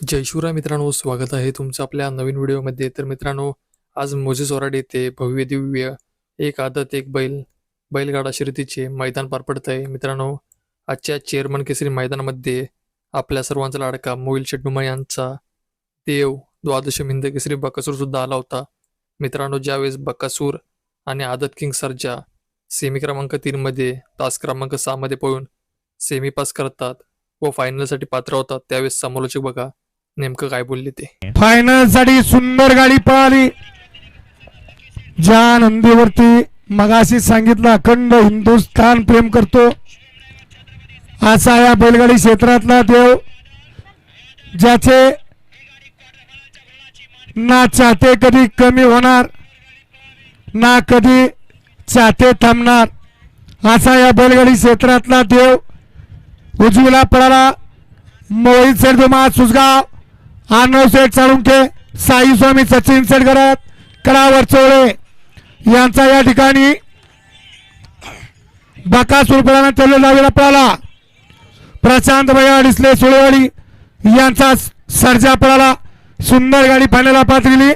जय शिवराय मित्रांनो स्वागत आहे तुमचं आपल्या नवीन व्हिडिओमध्ये. तर मित्रांनो आज मोजेस वराड येथे भव्य दिव्य एक आदत एक बैल बैलगाडा शर्यतीचे मैदान पार पडत आहे मित्रांनो आजच्या चेअरमन केसरी मैदानामध्ये आपल्या सर्वांचा लाडका मोहिल शेट्नुमा यांचा देव द्वादश हिंद केसरी बकासूर सुद्धा आला होता. मित्रांनो ज्यावेळेस बकासूर आणि आदत किंग सरजा सेमी क्रमांक तीनमध्ये तास क्रमांक सहामध्ये पळून सेमी पास करतात व फायनलसाठी पात्र होतात त्यावेळेस समालोचक बघा. नेमकं काय बोलले ते? फायनलसाठी सुंदर गाडी पळाली. ज्या नंदीवरती मगाशी सांगितलं अखंड हिंदुस्थान प्रेम करतो असा या बैलगाडी क्षेत्रातला देव ज्याचे ना चाहते कधी कमी होणार ना कधी चाहते थांबणार असा या बैलगाडी क्षेत्रातला देव उजवीला पळाला मोहित सेडुमा सुजगाव. आनव सेठ साळुंके साई स्वामी सचिन सेडगरत करावर चोळे यांचा या ठिकाणी बाका पळाला त्याला लावेला पळाला. प्रशांत भैया डिसले सुळेवाडी यांचा सर्जा पळाला. सुंदर गाडी पाण्याला पातळीली